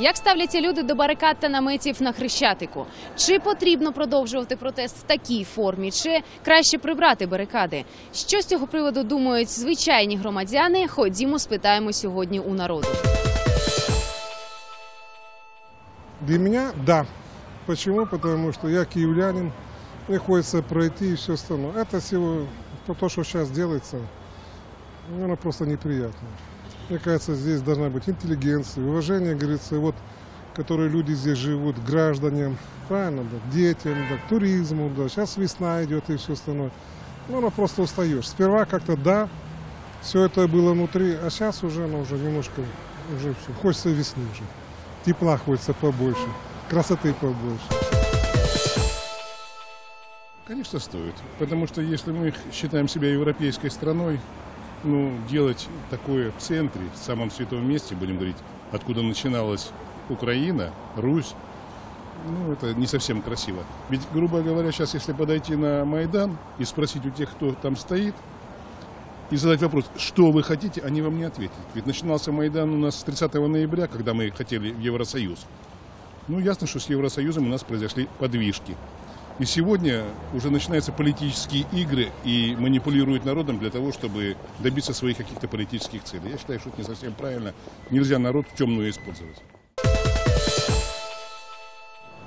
Як ставляться люди до барикад та наметів на Хрещатику? Чи потрібно продовжувати протест в такій формі, чи краще прибрати барикади? Що з цього приводу думають звичайні громадяни? Ходімо, спитаємо сьогодні у народу. Для меня – да. Почему? Потому что я киевлянин, мне хочется пройти и все остальное. Это всего, то, что сейчас делается, наверное, просто неприятно. Мне кажется, здесь должна быть интеллигенция, уважение, говорится, вот, которые люди здесь живут, гражданам, правильно, да, детям, да, туризму, да. Сейчас весна идет и все остальное. Ну, ну, просто устаешь. Сперва как-то да, все это было внутри, а сейчас уже, ну, уже немножко, уже все, хочется весны уже. Тепла хочется побольше, красоты побольше. Конечно, стоит. Потому что если мы считаем себя европейской страной, ну, делать такое в центре, в самом святом месте, будем говорить, откуда начиналась Украина, Русь, ну, это не совсем красиво. Ведь, грубо говоря, сейчас, если подойти на Майдан и спросить у тех, кто там стоит, и задать вопрос, что вы хотите, они вам не ответят. Ведь начинался Майдан у нас с 30 ноября, когда мы хотели в Евросоюз. Ну, ясно, что с Евросоюзом у нас произошли подвижки. И сегодня уже начинаются политические игры и манипулируют народом для того, чтобы добиться своих каких-то политических целей. Я считаю, что это не совсем правильно. Нельзя народ в темную использовать.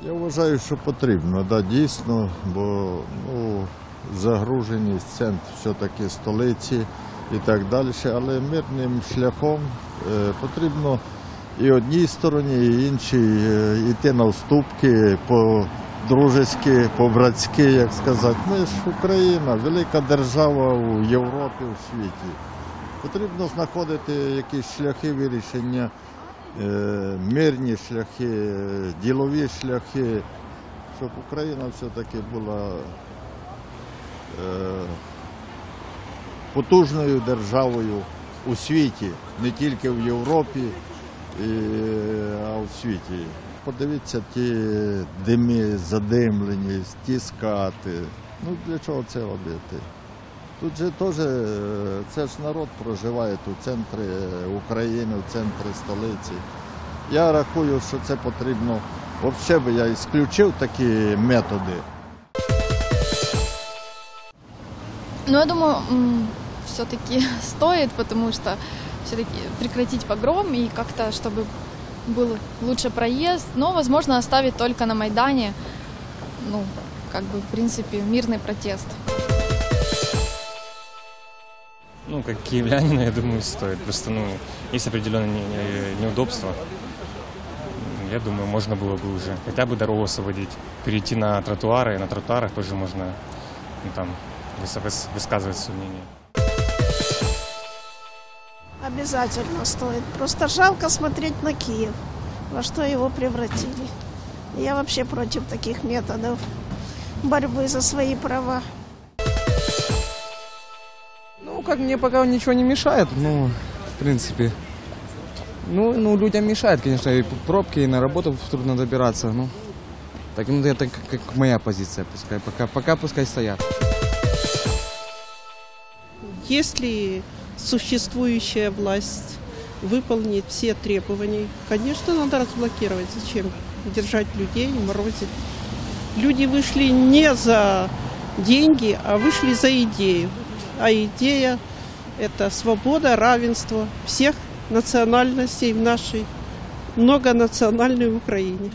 Я вважаю, що потрібно, да, дійсно, бо ну, загруженість центр все-таки столиці і так далі. Але мирним шляхом е, потрібно і одній стороні, і іншій е, йти на уступки по-дружески, по-братськи, як сказати. Ми ж Україна, велика держава у Європі, у світі. Потрібно знаходити якісь шляхи вирішення е, мирні шляхи, ділові шляхи, щоб Україна все-таки була е, потужною державою у світі, не тільки в Європі, а у світі. Подивіться ті дими задимлені, ті скати. Ну для чого це робити? Тут же теж е, це ж народ проживає в центрі України, в центрі столиці. Я рахую, що це потрібно. Взагалі би я ісключив такі методи. Ну, я думаю, все-таки стоит, потому что все-таки прекратить погром и как-то, чтобы был лучше проезд. Но, возможно, оставить только на Майдане, ну, как бы, в принципе, мирный протест. Ну, как киевлянина, я думаю, стоит. Просто, ну, есть определенные не- не- неудобства. Я думаю, можно было бы уже хотя бы дорогу освободить, перейти на тротуары. На тротуарах тоже можно ну, там выс- выс- высказывать свое мнение. Обязательно стоит. Просто жалко смотреть на Киев, во что его превратили. Я вообще против таких методов борьбы за свои права. Ну, как мне пока ничего не мешает, ну, в принципе. Ну, ну, людям мешает, конечно, и пробки, и на работу трудно добираться, ну. Так, ну, это как, как моя позиция, пускай, пока, пока пускай стоят. Если существующая власть выполнит все требования, конечно, надо разблокировать. Зачем держать людей, морозить? Люди вышли не за деньги, а вышли за идею. А идея – это свобода, равенство всех национальностей в нашей многонациональной Украине.